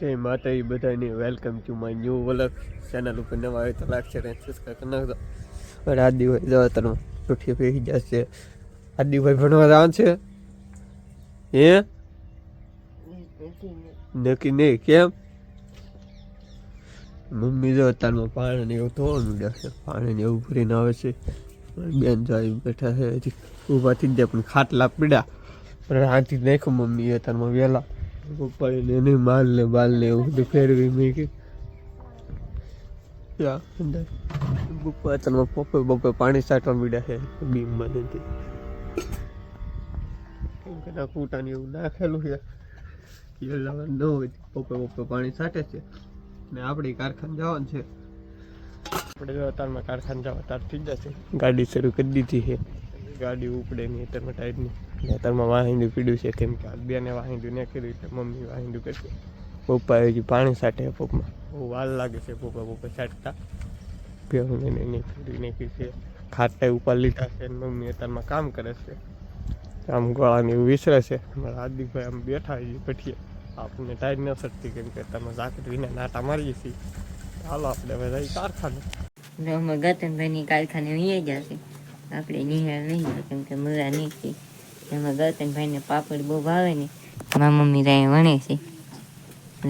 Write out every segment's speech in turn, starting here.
જય માતાજી, બધાને welcome to my new vlog channel ઉપર નવા આવે તો લાગશે અને સબસ્ક્રાઈબ કરી નાખજો. અને આદિભાઈ જવા તને ઉઠી બેસી જશે આદિભાઈ ભણવા જવાનું છે? હે? નક્કી નહીં, કેમ? મમ્મી જો અત્યારમાં પાણી એવું ધોવા માંડ્યા છે. પાણી એવું ભરીને આવે છે. બેન જાય બેઠા છે. હજી ઊભા થઈ જાય પણ ખાટલા પીડા પણ હાથી નાખ્યો મમ્મી અત્યારમાં વહેલા. પપ્પાએ એને માલ ને બાલ ને એવું બધું ફેરવી યા, અંદર. પપ્પા અત્યારમાં પપ્પા પાણી સાટવા મીડ્યા છે. બીમ નથી કેમ કે ના કૂટાની એવું નાખેલું છે. એ લાવવાનું ન હોય પપ્પા પાણી સાટે છે. ને આપણે કારખાને જવાનું છે. આપણે અત્યારમાં કારખાને જવા તાર થઈ જશે. ગાડી શરૂ કરી દીધી છે. ગાડી ઉપડે નહીં તમે ટાઈટની નેતરમાં વાહિંદું પીડ્યું છે, કેમ કે બેને વાહિંદું ન કર્યું એટલે મમ્મી વાહિંદું કરશે. પપ્પા હજી પાણી સાટે પપ્પા બહુ વાર લાગે છે પપ્પા પપ્પા સાટતા ભેહું એને નહીં છે. ખાટા ઉપર લીધા છે ને મમ્મી અત્યારમાં કામ કરે છે. આમ ગળાને એવું વિસરે છે. અમારા હાર્દિકભાઈ આમ બેઠા હજી પઠીએ આપણને ટાઈમ ન શકતી કેમ કે તમે જાકેટ વિના નાટા મારીએ છીએ. ચાલો આપણે હવે કારખાને. અમે ગતનભાઈની કારખાને વહી જશે આપણે નિહાળ નહીં કેમ કે મજા નીકળી એમાં ગૌતમભાઈને પાપડ બહુ ભાવે ને મારા મમ્મી રાય વણે છે.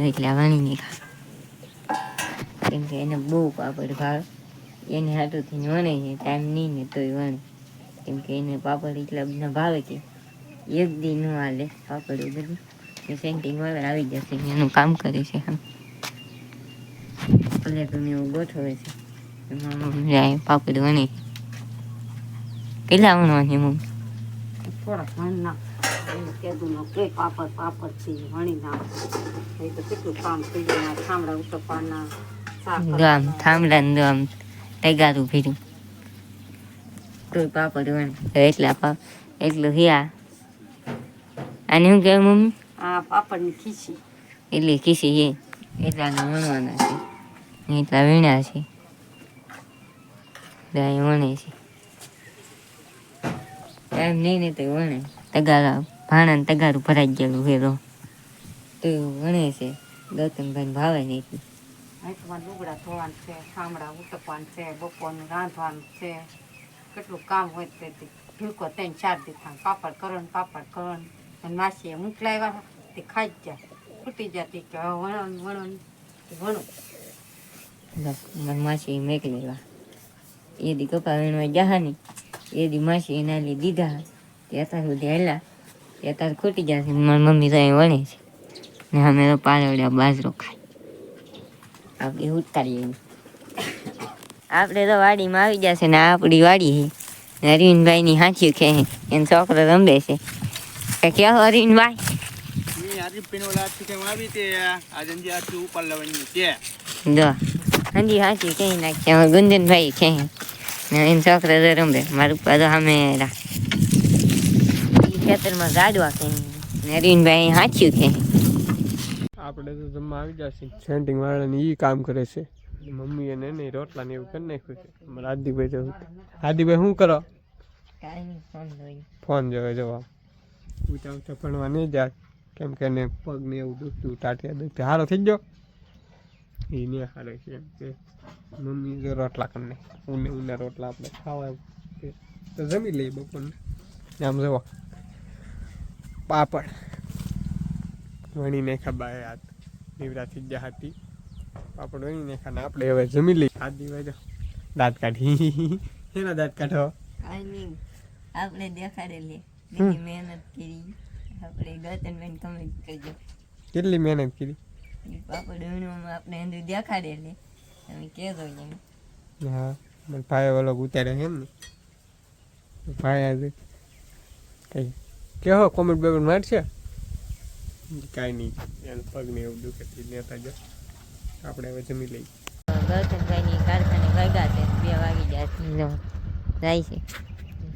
એટલે વણીને ખા કેમ કે એને બહુ પાપડ ભાવે. એને હાથોથી વણે છે ટાઈમ નહીં ને તોય વણે. કેમ કે એને પાપડ એટલા બધા ભાવે કે એક દી ન હાલે પાપડ બધું સેન્ટિંગ વગર આવી જશે એનું કામ કરે છે આમ ભલે તમે એવું ગોઠવે છે. એમાં પાપડ વણે કેટલા વણવાની મમ્મી થોડાક વણી નાખ કે પાપડ પાપડ છે વણી નાખ એ તો કેટલું કામ થઈ ગયું આ થાંભલા ઉતરવાના આમ થાંભલા ને આમ તગારું ભીરું તોય પાપડ વણ. એટલા પાપ એટલું હિયા અને શું કહેવાય મમ્મી? આ પાપડની ખીસી એટલે ખીસી છે. એટલા વણવાના છે. એટલા વીણ્યા છે. અહીં વણે છે. એમ નહીં ને તો વણે. તગારા ભાણા તગારું ભરાઈ ગયેલું વેરો તો. તો વણે છે. ગૌતમભાઈ ભાવે નહીં. હાથમાં લુગડા ધોવાનું છે થાંભલા ઉતરવાનું છે બપોરનું રાંધવાનું છે. કેટલું કામ હોય તે ભૂકો ત્રણ ચાર દીધા પાપડ કરો ને પાપડ કરો ને. અને માસીએ મોકલાવ્યા તે ખાઈ જ જાય. ફૂટી જતી કે હવે વણો ને વણો ને વણો. મારી માસી મેકલી વા એ દી કપા વીણવા ગયા ને એ દી માસી એના લઈ દીધા. ત્યાં સુધી હેલા તે તાર ખૂટી ગયા છે. મારી મમ્મી તો અહીં વણે છે. ને અમે તો પાલવડ્યા બાજરો ખાય આપણે ઉતારીએ આપણે તો વાડીમાં આવી જશે ને આપણી વાડી છે. ને અરવિંદભાઈની હાંચ્યું કે એનો છોકરો રમે છે. કે કેવો અરવિંદભાઈ? છે જો. હાજી હાજી કહી નાખી. ગુંજનભાઈ કહી ને એમ છોકરા તો રમે. મારું પાછો સામે રા ખેતરમાં ગાડવા કે નરીનભાઈ હાચ્યું કે. આપણે તો જમવા આવી જશે. સેન્ટિંગ વાળાને એ કામ કરે છે. મમ્મી એને નહીં રોટલા ને એવું કરી નાખ્યું છે. અમારા હાર્દિકભાઈ જવું હાર્દિકભાઈ શું કરો? ફોન જોવે જવા. ઊંચા ઊંચા ભણવા નહીં જાય. કેમ કે એને પગ ને એવું દુખતું ટાટિયા દુખતું. સારો થઈ ગયો? એ નહીં હારે છે એમ કે મમ્મી કે રોટલા કરીને ઊને ઊને રોટલા આપણે ખાવા એમ તો જમી લઈએ બપોરને. આમ જવા પાપડ. વણી નાખ્યા એ હાથ. નિવરાથી જ હતી પાપડ વણીને ખાને આપણે હવે જમી લઈએ. હાથ દીવાય દાંત કાઢી. એના દાંત કાઢો. આપણે દેખાડેલી. મહેનત કરી. આપણે ગતનભાઈ કમેન્ટ કરજો. કેટલી મહેનત કરી? અંદર દેખાડેલી. તમે કહેજો એમ. હા મને ભાઈ ઓલો ઉતારે એમ ને. ભાઈ આજે કઈ કેવો કોમેન્ટ બેમેન્ટ મારશે? કાંઈ નહીં એને પગને એવું દુખે છે લેતા જો આપણે હવે જમી લઈએ. ગૌતમભાઈની કારખાને વાગ્યા છે બે વાગી ગયા છે. જાય છે.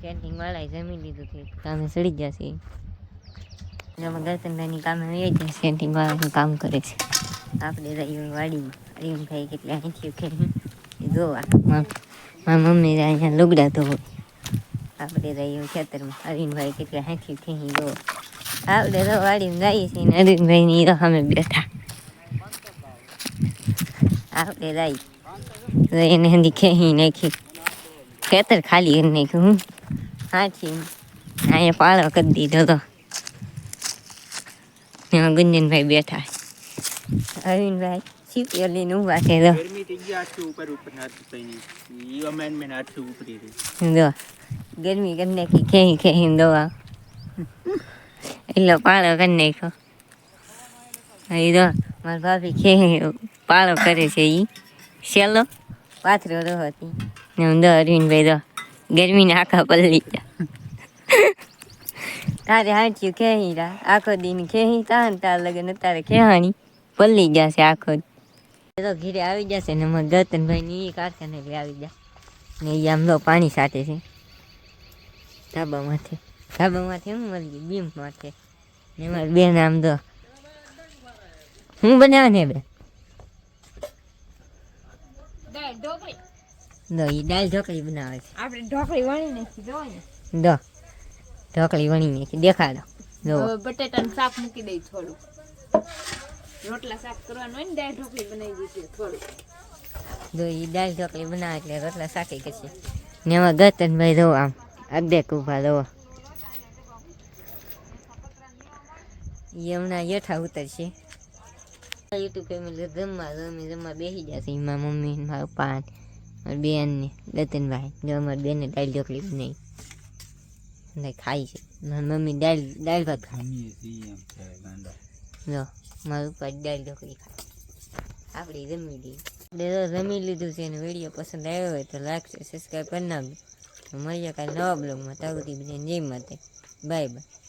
કેન્ટીન વાળાએ જમી લીધું છે કામે સડી જશે એમાં ગૌતમભાઈની કામે હોય છે કેન્ટીન વાળાનું કામ કરે છે. આપણે રહ્યું વાડી અરીમભાઈ કેટલા અહીંથી ખેરી જોવા મારા મમ્મી અહીંયા લુગડા ધોવો. આપણે રહ્યું ખેતરમાં અરીનભાઈ કેટલા હાથી ખેરી જોવા આપણે તો વાડીમાં જઈએ છીએ ને અરીનભાઈની તો અમે બેઠા. આપણે રાઈ તો એને હંધી ખેહી નાખી. ખેતર ખાલી કરી નાખ્યું હું હાથી અહીંયા પાળો કરી દીધો તો. એમાં ગુંજનભાઈ બેઠા અરવિંદભાઈ ઊભા છે તો ગરમી થઈ ગઈ આઠથી ઉપર ઉપર નાથી પૈની ઈ અમેન આઠથી ઉપરી રહી દો ગરમી કરી નાખી ખેહી ખેહી દવા એટલો પાળો કરી નાખ્યો અહીં દો મારા ભાભી ખેહી પાળો કરે છે એ સેલો પાથરો રહો હતી ને હું દો અરવિંદભાઈ દો ગરમીને આખા પલ્લી જા તારે હાંચ્યું ખેહી રા. આખો દિન ખેહી તા ને તાર લગન તારે ખેહાણી. પલ્લી જશે આખો એ તો ઘીરે આવી જશે ને મને ગતનભાઈ ની ઈ કારખાને આવી જા ને એ આમ તો પાણી સાથે છે. ધાબામાંથી. ધાબામાંથી હું મળી ગઈ બીમ માથે ને મારી બેન આમ તો હું બનાવે ને બે એ દાળ ઢોકળી બનાવે છે. આપણે ઢોકળી વણી નાખી દો. ઢોકળી વણી નાખી. દેખાડો. જો બટેટાનું શાક મૂકી દઈ થોડું રોટલા સાફ કરવાનું હોય ને દાળ ઢોકળી બનાવી દીધી થોડું જો એ દાળ ઢોકળી બનાવે એટલે રોટલા સાકી કરશે ને એમાં ગતનભાઈ રહો આમ. અડધેક ઊભા રહો એ હમણાં યથા ઉતરશે. યુટ્યુબ ફેમિલી જમવા અમે જમવા બેસી જશે. એમાં મમ્મી મારા પપ્પા મારી બેન ને. ગતનભાઈ જો અમારી બેને દાળ ઢોકળી બનાવી. અને ખાઈ છે. મારી મમ્મી દાળ દાળ ભાત ખાય. જો મારું ઉપર દાળ ઢોકળી ખાય આપણે જમી લઈએ. આપણે તો લીધું છે અને વીડિયો પસંદ આવ્યો હોય તો લાગશે સબસ્ક્રાઈબ કરી નાખજો. મળીએ કાલે નવા બ્લોગમાં. ત્યાં બધી જય માતે બાય બાય.